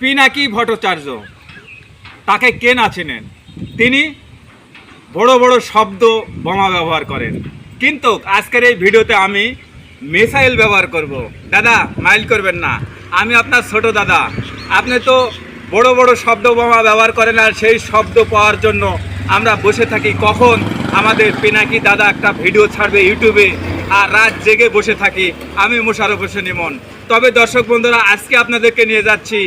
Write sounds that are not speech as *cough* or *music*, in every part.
পিনাকি ভট্টাচার্য, তাকে কে না চেনেন? তিনি বড় বড় শব্দ বোমা ব্যবহার করেন। কিন্তু আজকের এই ভিডিওতে আমি মিসাইল ব্যবহার করব। দাদা, মাইল করবেন না। আমি আপনার ছোট দাদা। আপনি তো বড় বড় শব্দ বোমা ব্যবহার করেন আর সেই শব্দ পাওয়ার জন্য আমরা বসে থাকি। কখন আমাদের পিনাকি দাদা একটা ভিডিও ছাড়বে ইউটিউবে আর রাত জেগে বসে থাকি। আমি মোশারফ হোসেন ইমন। তবে দর্শক বন্ধুরা, আজকে আপনাদেরকে নিয়ে যাচ্ছি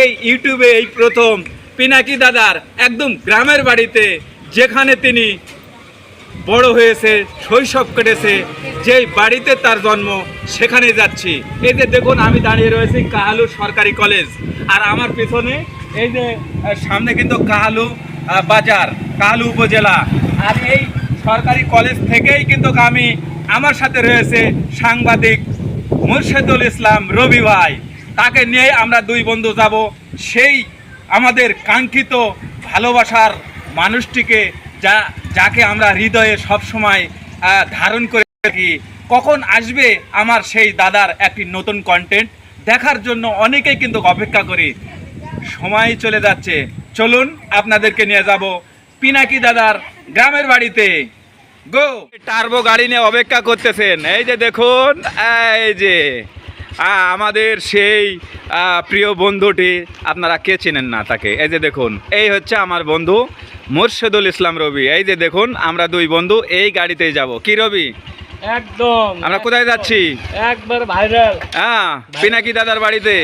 এই ইউটিউবে এই প্রথম পিনাকি দাদার একদম গ্রামের বাড়িতে, যেখানে তিনি বড় হয়েছে, শৈশব কেটেছে, যেই বাড়িতে তার জন্ম, সেখানে যাচ্ছি। এই যে দেখুন, আমি দাঁড়িয়ে রয়েছি কাহালু সরকারি কলেজ। আর আমার পেছনে এই যে সামনে কিন্তু কাহালু বাজার, কাহালু উপজেলা। আর এই সরকারি কলেজ থেকেই কিন্তু আমি আমার সাথে রয়েছে সাংবাদিক মুর্শেদুল ইসলাম রবি ভাই, তাকে নিয়ে আমরা দুই বন্ধু যাব। সেই আমাদের কাঙ্ক্ষিত ভালোবাসার মানুষটিকে যা, যাকে আমরা হৃদয়ে সবসময় ধারণ করে থাকি। কখন আসবে আমার সেই দাদার একটি নতুন কন্টেন্ট দেখার জন্য অনেকেই কিন্তু অপেক্ষা করি। সময় চলে যাচ্ছে। চলুন আপনাদেরকে নিয়ে যাব পিনাকি দাদার গ্রামের বাড়িতে। গো টার্বো গাড়ি নিয়ে অপেক্ষা করতেছেন। এই যে দেখুন এই যে আমাদের সেই প্রিয় বন্ধুটি আপনারা কে চেনেন না তাকে? এই যে দেখুন এই হচ্ছে আমার বন্ধু মোর্শেদুল ইসলাম রবি। এই যে দেখুন আমরা দুই বন্ধু এই গাড়িতেই যাব। কি রবি? একদম আমরা কোথায় যাচ্ছি? একবার ভাইরাল। হ্যাঁ পিনাকি দাদার বাড়িতে।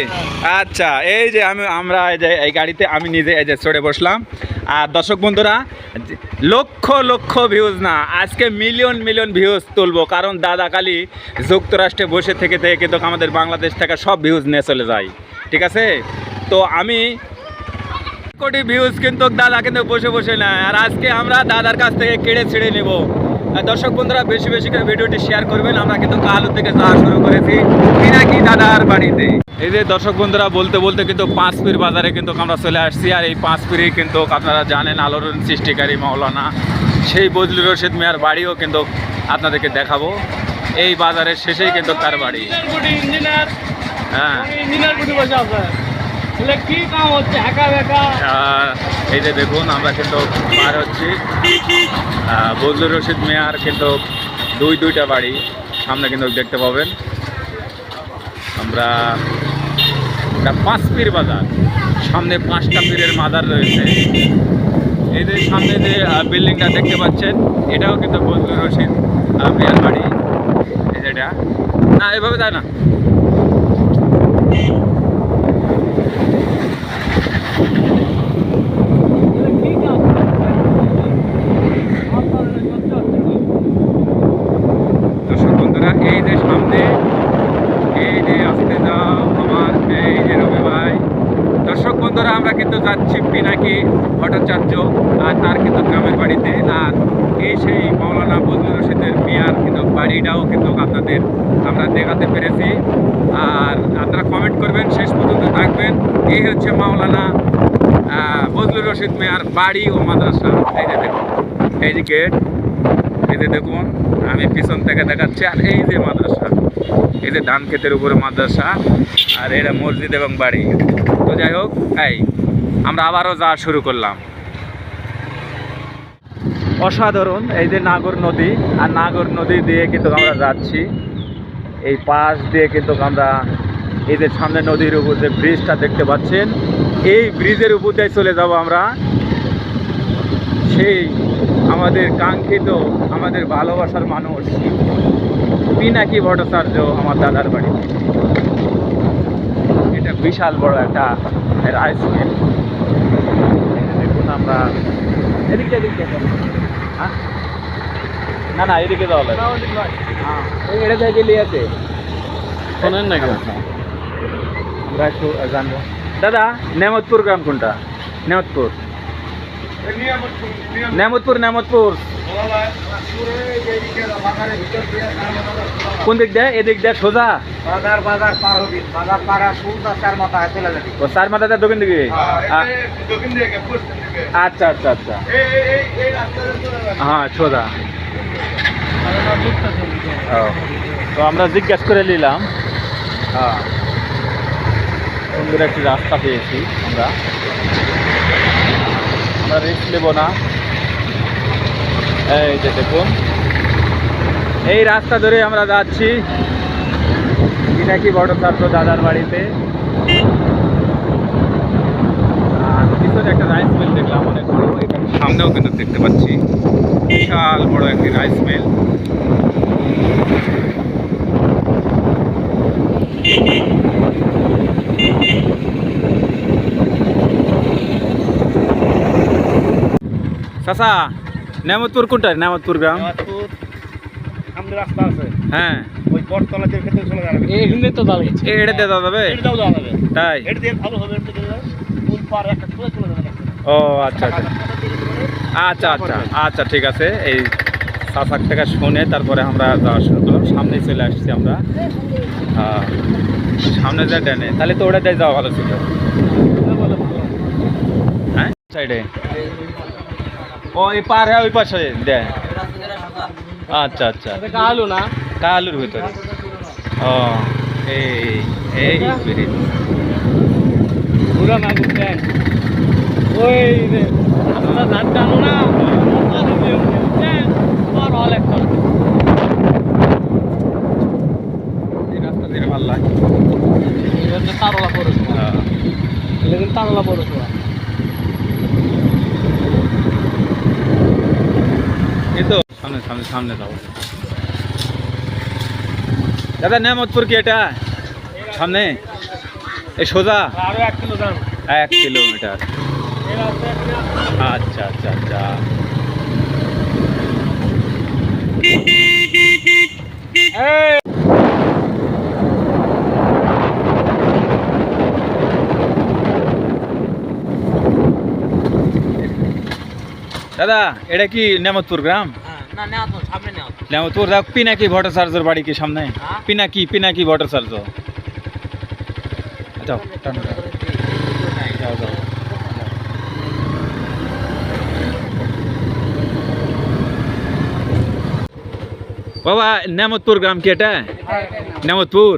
আচ্ছা এই যে আমি আমরা এই যে এই গাড়িতে আমি নিজে এই যে চড়ে বসলাম। আর দর্শক বন্ধুরা, লক্ষ লক্ষ ভিউজ না, আজকে মিলিয়ন মিলিয়ন ভিউজ তুলবো। কারণ দাদা কালি যুক্তরাষ্ট্রে বসে থেকে থেকে কিন্তু আমাদের বাংলাদেশ থেকে সব ভিউজ নিয়ে চলে যায়। ঠিক আছে? তো আমি কোটি ভিউজ কিন্তু দাদা কিন্তু বসে বসে নেয়। আর আজকে আমরা দাদার কাছ থেকে কেড়ে ছেড়ে নেব। দর্শক বন্ধুরা, বেশি বেশি করে ভিডিওটি শেয়ার করবেন। আমরা কিন্তু কালু থেকে যাওয়া শুরু করেছি পিনাকি দাদার বাড়িতে। এই যে দর্শক বন্ধুরা বলতে বলতে কিন্তু পাঁচপির বাজারে কিন্তু আমরা চলে আসছি আর এই পাঁচপিরে কিন্তু আপনারা জানেন আলোড়ন সৃষ্টিকারী মাওলানা সেই বজলুর রশিদ মিয়ার বাড়িও কিন্তু আপনাদেরকে দেখাবো। এই বাজারের শেষেই কিন্তু তার বাড়ি। হ্যাঁ। এই যে দেখুন আমরা কিন্তু পার হচ্ছি। বজলুর রশিদ মেয়ার কিন্তু দুই দুইটা বাড়ি সামনে কিন্তু দেখতে পাবেন। আমরা এটা পাঁচ পীর বাজার। সামনে পাঁচটা পীরের মাদার রয়েছে। এই যে সামনে যে বিল্ডিংটা দেখতে পাচ্ছেন, এটাও কিন্তু বজলুর রশিদ বিয়ার বাড়ি এই যে এটা। না, এভাবে যায় না বলে কি কাম দর্শক বন্ধুরা এই যে সামনে এই যে আসতে যাও আমার এই যে রবি ভাই দর্শক বন্ধুরা আমরা কিন্তু যাচ্ছি পিনাকি ভট্টাচার্য আর তার কিন্তু গ্রামের বাড়িতে আর এই সেই মৌলানা বজলুর রশিদের মিয়ার কিন্তু বাড়িটাও কিন্তু আপনাদের আমরা দেখাতে পেরেছি আর আপনারা কমেন্ট করবেন শেষ পর্যন্ত থাকবেন এই হচ্ছে মাওলানা আহ, বজলুর রশিদ মেয়ার বাড়ি ও মাদ্রাসা। এই যে দেখুন এই যে গেট এই যে দেখুন আমি পিছন থেকে দেখাচ্ছি আর এই যে মাদ্রাসা এই যে ধান ক্ষেতের উপরে মাদ্রাসা আর এটা মসজিদ এবং বাড়ি। তো যাই হোক এই আমরা আবারও যাওয়া শুরু করলাম। অসাধারণ এই যে নাগর নদী আর নাগর নদী দিয়ে কিন্তু আমরা যাচ্ছি। এই পাশ দিয়ে কিন্তু আমরা এই যে সামনে নদীর উপর যে ব্রিজটা দেখতে পাচ্ছেন এই ব্রিজের উপর দিয়ে চলে যাব আমরা। সেই আমাদের কাঙ্ক্ষিত আমাদের ভালোবাসার মানুষ পিনাকি ভট্টাচার্য আমার দাদার বাড়ি। এটা বিশাল বড় একটা রাইস মিল দেখুন আমরা। এদিকে এদিকে হ্যাঁ? না না এদিকে যাওয়া লাগে হ্যাঁ এটা থেকে নিয়ে আছে। শোনেন না কেন? আমরা একটু জানব দাদা নেমতপুর গ্রাম কোনটা নেমতপুর নেমতপুর নেমতপুর কোন দিক দেয় এদিক দেয় সোজা বাজার বাজার পার হবি বাজার পার আর চার মাথায় চলে যাবি ও চার দক্ষিণ দিকে আচ্ছা আচ্ছা আচ্ছা হ্যাঁ সোজা ও তো আমরা জিজ্ঞেস করে নিলাম হ্যাঁ সুন্দর একটি রাস্তা পেয়েছি আমরা। আমরা রিস্ক নেব না। এই যে দেখুন। এই রাস্তা ধরে আমরা যাচ্ছি। পিনাকি বড় ছাত্র দাদার বাড়িতে। আর পিছনে একটা রাইস মিল দেখলাম অনেক। বড় এখানে সামনেও কিন্তু দেখতে পাচ্ছি। বিশাল বড় একটি রাইস মিল চাচা নেমতপুর কোনটা নেমতপুর গ্রাম। সামনে রাস্তা আছে। হ্যাঁ। ওই বটতলা দিয়ে খেতে চলে যাবে। এখানে তো এটা দিয়ে দেওয়া যাবে? এটাও যাওয়া যাবে। তাই? এটা দিয়ে ভালো হবে এটা দিয়ে ফুল পার একটা চলে চলে যাবে। ও আচ্ছা আচ্ছা। আচ্ছা আচ্ছা আচ্ছা ঠিক আছে। এই সাসাক থেকে শুনে তারপরে আমরা যাওয়া শুরু করলাম। সামনেই চলে আসছি আমরা। সামনে যা ডেনে তাহলে তো ওটা যাওয়া ভালো ছিল। হ্যাঁ সাইডে ও এই পার হ্যাঁ ওই পাশে দেয় আচ্ছা আচ্ছা। কালো না? কালুর ভিতরে। ও এই এই spirit। ঘুরা না ঘুরতেন ওই যে আমরা ধান টানো না তারলা পৌরসভা হ্যাঁ। তারলা পৌরসভা এই তো সামনে সামনে সামনে যাও। দাদা নেমতপুর কি এটা? সামনে? এই সোজা? এক এক কিলোমিটার। আচ্ছা আচ্ছা আচ্ছা। দাদা এটা কি নেমতপুর গ্রাম? না নেওয়া তো সামনে নেওয়া নেমতপুর দেখ পিনাকি ভট্টাচার্যর বাড়ি কি সামনে? হ্যাঁ। পিনাকি পিনাকি ভট্টাচার্য যাও টানো, টানো। যাও যাও। বাবা নেমতপুর গ্রাম কি এটা? নেমতপুর।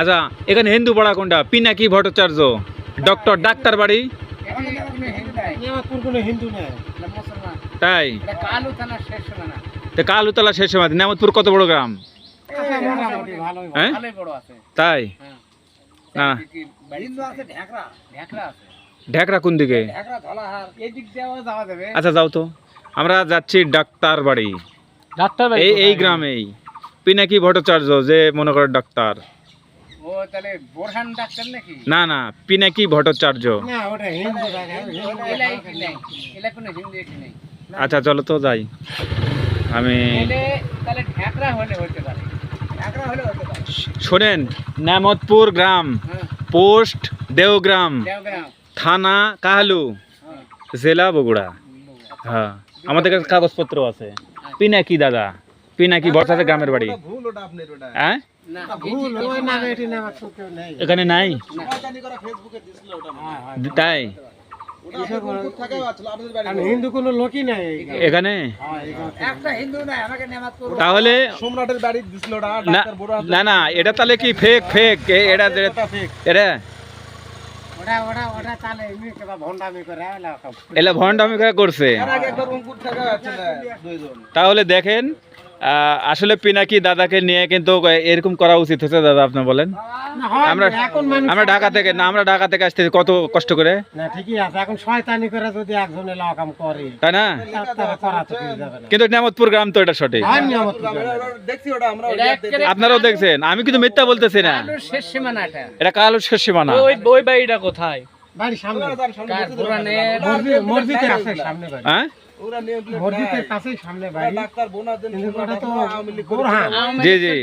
আচ্ছা এখানে হিন্দু পাড়া কোনটা? পিনাকি ভট্টাচার্য ডক্টর ডাক্তার বাড়ি? নেওয়াপুর কোনো হিন্দু নেই। তাই? কালুতলা শেষ সময় নেমতপুর কত বড় গ্রাম? হ্যাঁ আছে। তাই? হ্যাঁ। না ঢেকরা। ঢেকরা আছে। ঢেকরা কোন দিকে? ঢেকরা ধলাহার। এই দিক দিয়েও যাওয়া যাবে। আচ্ছা যাও তো। আমরা যাচ্ছি ডাক্তার বাড়ি। ডাক্তার এই এই গ্রামেই। পিনাকি ভট্টাচার্য যে মনে করে ডাক্তার। ও তাহলে বোরহান ডাক্তার নাকি? না না পিনাকি ভট্টাচার্য। আচ্ছা চলো তো যাই। আমি শোনেন নেমতপুর গ্রাম হ্যাঁ। পোস্ট দেওগ্রাম দেওগ্রাম। থানা কাহালু হ্যাঁ। জেলা বগুড়া। হ্যাঁ আমাদের কাছে কাগজপত্র আছে। পিনাকি দাদা পিনাকি বর্ষাতে গ্রামের বাড়ি। হ্যাঁ? না ভুল ওই নামে এটি নাম কেউ নেই এখানে নাই? শয়তানি করা ফেসবুকে দিছিল ওটা হ্যাঁ হ্যাঁ। তাই? হিন্দু কোনো লোকই নাই এখানে? একটা হিন্দু নাই আমাকে নেমাজ করো তাহলে সম্রাটের বাড়ি দিছিল না না না এটা তাহলে কি ফেক ফেক ভন্ডামি করে করছে। তাহলে দেখেন আসলে পিনাকি দাদাকে নিয়ে কিন্তু এরকম করা উচিত হচ্ছে দাদা আপনি বলেন? আমরা আমরা ঢাকা থেকে না আমরা ঢাকা থেকে আসতে কত কষ্ট করে? না ঠিকই আছে এখন শয়তানি করে যদি একজন এলা কাম করে তাই না? কিন্তু নেমতপুর গ্রাম তো এটা সঠিক। আমরা আপনারাও দেখছেন? আমি কিন্তু মিথ্যা বলতেছি না। শেষ সীমানাটা এটা। কালো শেষ সীমানা। ওই ওই বাড়িটা কোথায়? বাড়ি সামনে। মসজিদের আছে সামনে বাড়ি। হ্যাঁ? মসজিদের কাছেই সামনে বাড়ি কিন্তু ওটা তো জি জি।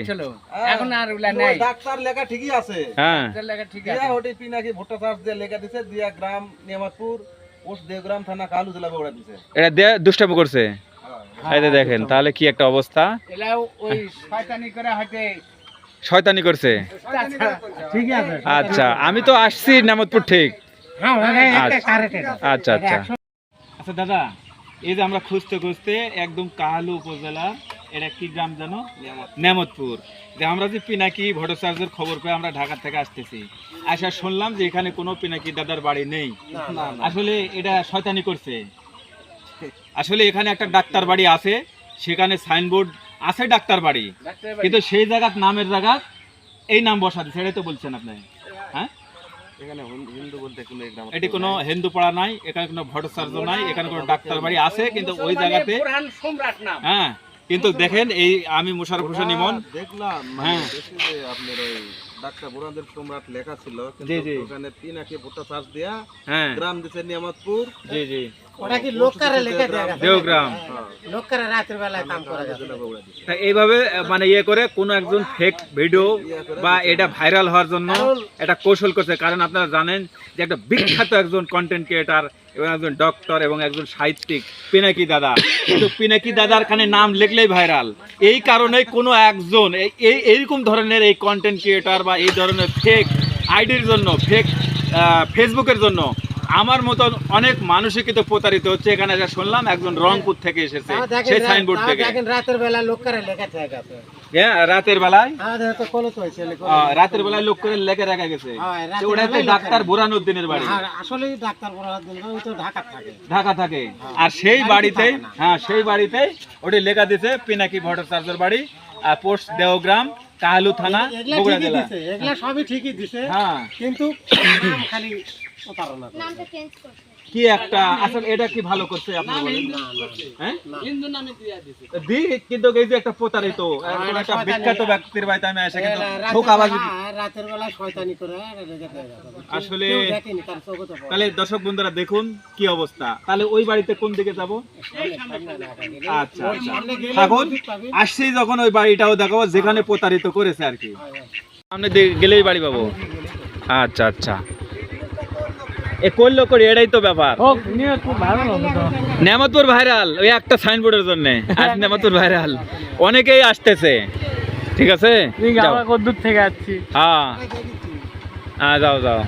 এখন আর ওগুলা নাই। ডাক্তার লেখা ঠিকই আছে। হ্যাঁ। লেখা ঠিক দিয়া ওটি পিনাকি ভট্টাচার্য দিয়ে লেখা দিছে দিয়া গ্রাম নিয়ামতপুর পোস্ট দেওগ্রাম থানা কালু জেলা বগুড়া দিছে। এটা দুষ্টামি করছে। এই দেখেন তাহলে কি একটা অবস্থা? ওই শয়তানি করে শয়তানি করছে। আচ্ছা আমি তো আসছি নেমতপুর ঠিক। হ্যাঁ আচ্ছা। আচ্ছা আচ্ছা। আচ্ছা দাদা। এই যে আমরা খুঁজতে খুঁজতে একদম কাহালু উপজেলা এটা কি গ্রাম জানো? নেমতপুর। যে আমরা যে পিনাকি ভট্টাচার্যের খবর পেয়ে আমরা ঢাকা থেকে আসতেছি। আসা শুনলাম যে এখানে কোনো পিনাকি দাদার বাড়ি নেই। আসলে এটা শয়তানি করছে। আসলে এখানে একটা ডাক্তার বাড়ি আছে সেখানে সাইনবোর্ড আছে ডাক্তার বাড়ি। কিন্তু সেই জায়গার নামের জায়গা এই নাম বসাতে সেটাই তো বলছেন আপনি। হ্যাঁ? এখানে হিন্দু- হিন্দু বলতে কোনো এটি কোনো হিন্দু পাড়া নাই এখানে কোনো ভট্টাচার্য নাই এখানে কোনো ডাক্তার বাড়ি আছে কিন্তু ওই জায়গাতে পুরান সম্রাট নাম। হ্যাঁ কিন্তু দেখেন এই আমি মুশারফ হোসেন ইমন। দেখলাম মানে হ্যাঁ। আপনার ওই ডাক্তার বুড়াদের সম্রাট লেখা ছিল কিন্তু। ওখানে পিনাকি ভুট্টা চার্জ দেয়া হ্যাঁ। গ্রাম দিছে নিয়ামতপুর। জি জি। ওটা কি লোককারে লেখা দেয়া? দেওগ্রাম। লোককারে রাতের বেলায় কাম করা যাবে তা এইভাবে মানে ইয়ে করে কোনো একজন ফেক ভিডিও বা এটা ভাইরাল হওয়ার জন্য এটা কৌশল করছে। কারণ আপনারা জানেন যে একটা বিখ্যাত একজন কন্টেন্ট ক্রিয়েটার এবং একজন ডক্টর এবং একজন সাহিত্যিক পিনাকি দাদা। কিন্তু পিনাকি দাদার খানে নাম লিখলেই ভাইরাল এই কারণে কোনো একজন এই- এই এইরকম ধরনের এই কন্টেন্ট ক্রিয়েটার বা এই ধরনের ফেক আইডির জন্য ফেক ফেসবুকের জন্য আমার মতন অনেক মানুষই কিন্তু প্রতারিত হচ্ছে। এখানে যা শুনলাম একজন রংপুর থেকে এসেছে সেই সাইনবোর্ড থেকে। দেখেন রাতের বেলা লোককারে লেখা দেয়া হ্যাঁ রাতের বেলায়? রাতের বেলায় লোক করে লেখে রাখা গেছে। হ্যাঁ, তো ওটা লোক ডাক্তার। বুরানুদ্দিনের বাড়ি। ডাক্তার ওই তো ঢাকা থাকে। ঢাকা থাকে। আর সেই বাড়িতে বাড়িতে থাকে না। হ্যাঁ সেই বাড়িতে ওটি লেখা দিছে পিনাকি ভট্টাচার্যের বাড়ি আর পোস্ট দেওগ্রাম কাহালু থানা বগুড়া জেলা। এগুলা সবই ঠিকই দিছে। হ্যাঁ। কিন্তু খালি করে। নামটা চেঞ্জ করছে। কি একটা আসলে এটা কি ভালো করছে আপনি বলেন? হ্যাঁ? হিন্দু নামে দিয়া দিছে। দি কিন্তু এই যে একটা প্রতারিত একটা বিখ্যাত ব্যক্তির বাড়িতে আমি এসে কিন্তু ঠোকাবাজি হ্যাঁ, রাতের বেলা শয়তানি করে লেখা দেয়া গেছে। আসলে। তাহলে দর্শক বন্ধুরা দেখুন কি অবস্থা। তাহলে ওই বাড়িতে কোন দিকে যাব? আচ্ছা আচ্ছা। মসজিদ পাবি। আসছেই যখন ওই বাড়িটাও দেখাবো যেখানে প্রতারিত করেছে আর কি। সামনে গেলেই বাড়ি পাবো। আচ্ছা আচ্ছা। এ করল করি এটাই তো ব্যাপার। নেমাতপুর ভাইরাল ওই একটা সাইনবোর্ডের জন্য। আজ নেমাতপুর ভাইরাল। অনেকেই আসতেছে। ঠিক আছে? দূর থেকে আসছি? হ্যাঁ। হ্যাঁ যাও যাও।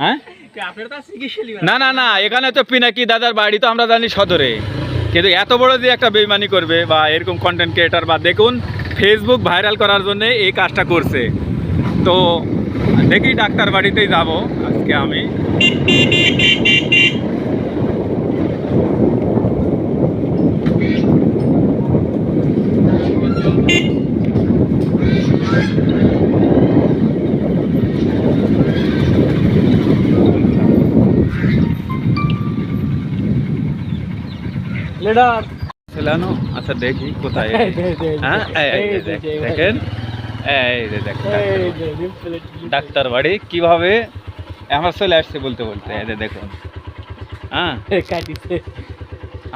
হ্যাঁ? না না না এখানে তো পিনাকি দাদার বাড়ি তো আমরা জানি সদরে। কিন্তু এত বড় যে একটা বেইমানি করবে বা এরকম কন্টেন্ট ক্রিয়েটার বা দেখুন ফেসবুক ভাইরাল করার জন্য এই কাজটা করছে। তো দেখি ডাক্তার বাড়িতেই যাব আজকে আমি লিডার ছেলানো আচ্ছা দেখি কোথায় হ্যাঁ এই, এই, এই, দেখ- দেখেন এই যে ডাক্তার বাড়ি কীভাবে আমরা চলে আসছে বলতে বলতে এই যে দেখুন হ্যাঁ?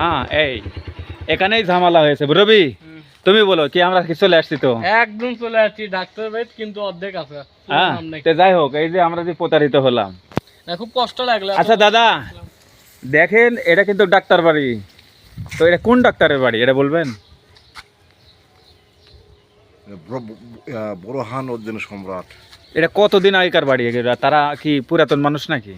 হ্যাঁ এই এখানেই ঝামেলা হয়েছে রবি তুমি বলো কি আমরা কি চলে আসছি তো? একদম চলে আসছি ডাক্তার ভাই কিন্তু অর্ধেক আছে। হ্যাঁ তো যাই হোক এই যে আমরা যে প্রতারিত হলাম। খুব কষ্ট লাগল আচ্ছা দাদা দেখেন এটা কিন্তু ডাক্তার বাড়ি তো এটা কোন ডাক্তারের বাড়ি এটা বলবেন? বোরহান উদ্দিন সম্রাট। এটা কতদিন আগেকার বাড়ি? তারা কি পুরাতন মানুষ নাকি?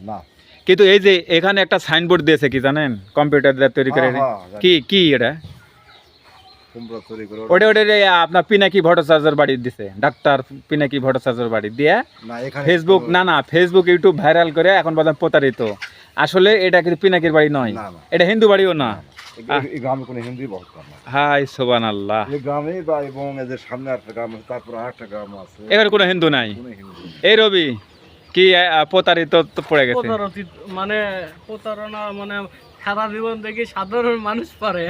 না। কিন্তু এই যে এখানে একটা সাইনবোর্ড দিয়েছে কি জানেন? কম্পিউটার দিয়ে তৈরি করে হ্যাঁ, হ্যাঁ। কি কি এটা? কুমড়া তৈরি করে। ওটা ওটা আপনার পিনাকি ভট্টাচার্যের বাড়ি দিছে। ডাক্তার পিনাকি ভট্টাচার্যের বাড়ি দিয়ে ফেসবুক না না ফেসবুক ইউটিউব ভাইরাল করে এখন পর্যন্ত প্রতারিত। আসলে এটা কিন্তু পিনাকির বাড়ি নয়। এটা হিন্দু বাড়িও না। এই- এই গ্রামে কোনো হিন্দুই বসত না। হাই সোবান আল্লাহ এই গ্রামে বা এবং এদের সামনে একটা গ্রাম আছে তারপর আর গ্রাম আছে। এখানে কোনো হিন্দু নাই? কোনো হিন্দু নেই। এই রবি কি প্রতারিত পড়ে গেছে? মানে প্রতারণা মানে সারা জীবন দেখি সাধারণ মানুষ পারে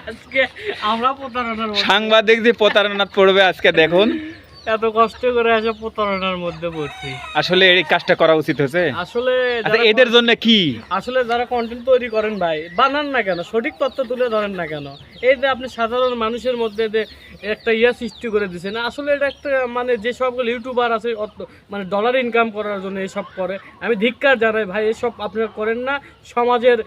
আজকে আমরা প্রতারণার সাংবাদিক যে প্রতারণা পড়বে আজকে দেখুন। এত কষ্ট করে এসে প্রতারণার মধ্যে পড়ছি। আসলে এই কাজটা করা উচিত হয়েছে? আসলে আচ্ছা এদের জন্য কি? আসলে যারা কন্টেন্ট তৈরি করেন ভাই বানান না কেন সঠিক তথ্য তুলে ধরেন না কেন। এই যে আপনি সাধারণ মানুষের মধ্যে যে একটা ইয়া সৃষ্টি করে দিচ্ছেন আসলে এটা একটা মানে যে সবগুলো ইউটিউবার আছে মানে ডলার ইনকাম করার জন্য এসব করে। আমি ধিক্কার জানাই ভাই এসব আপনারা করেন না। সমাজের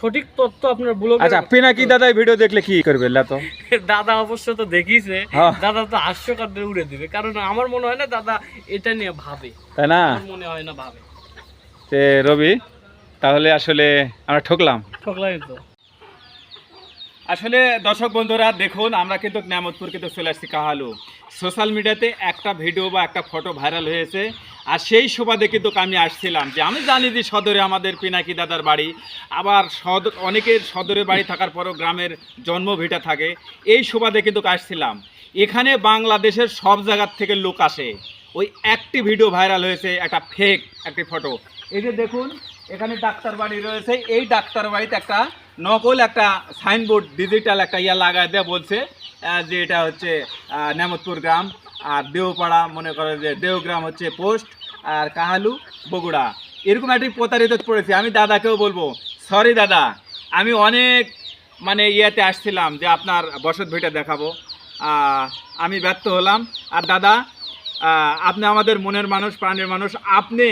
সঠিক তথ্য আপনার ব্লগে আচ্ছা পিনাকি দাদা ভিডিও দেখলে কি করবে *laughs* দাদা অবশ্য তো দেখিছে। হ্যাঁ। দাদা তো হাস্যকার উড়ে দিবে। কারণ আমার মনে হয় না দাদা এটা নিয়ে ভাবে। তাই না? মনে হয় না ভাবে। তে রবি তাহলে আসলে আমরা ঠকলাম। ঠকলাই তো। আসলে দর্শক বন্ধুরা দেখুন আমরা কিন্তু নিয়ামতপুর কিন্তু চলে আসছি কাহালু। সোশ্যাল মিডিয়াতে একটা ভিডিও বা একটা ফটো ভাইরাল হয়েছে। আর সেই সুবাদে কিন্তু আমি আসছিলাম যে আমি জানি যে সদরে আমাদের পিনাকি দাদার বাড়ি। আবার সদর অনেকের সদরের বাড়ি থাকার পরও গ্রামের জন্মভিটা থাকে। এই সুবাদে কিন্তু আসছিলাম। এখানে বাংলাদেশের সব জায়গার থেকে লোক আসে। ওই একটি ভিডিও ভাইরাল হয়েছে, একটা ফেক একটি ফটো এই যে দেখুন, এখানে ডাক্তার বাড়ি রয়েছে। এই ডাক্তার বাড়িতে একটা নকল একটা সাইনবোর্ড ডিজিটাল একটা ইয়া লাগায় দেওয়া বলছে যে এটা হচ্ছে নেমতপুর গ্রাম, আর দেওপাড়া মনে করে যে দেওগ্রাম হচ্ছে পোস্ট, আর কাহালু বগুড়া। এরকম একটি প্রতারিত পড়েছি। আমি দাদাকেও বলব সরি দাদা, আমি অনেক মানে ইয়েতে আসছিলাম যে আপনার বসত ভিটা দেখাবো। আমি ব্যর্থ হলাম। আর দাদা আপনি আমাদের মনের মানুষ, প্রাণের মানুষ। আপনি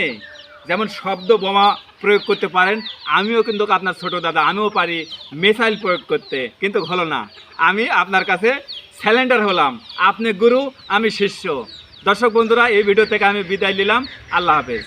যেমন শব্দ বোমা প্রয়োগ করতে পারেন, আমিও কিন্তু আপনার ছোট দাদা, আমিও পারি মিসাইল প্রয়োগ করতে, কিন্তু হলো না। আমি আপনার কাছে স্যালেন্ডার হলাম। আপনি গুরু, আমি শিষ্য। দর্শক বন্ধুরা, এই ভিডিও থেকে আমি বিদায় নিলাম। আল্লাহ হাফেজ।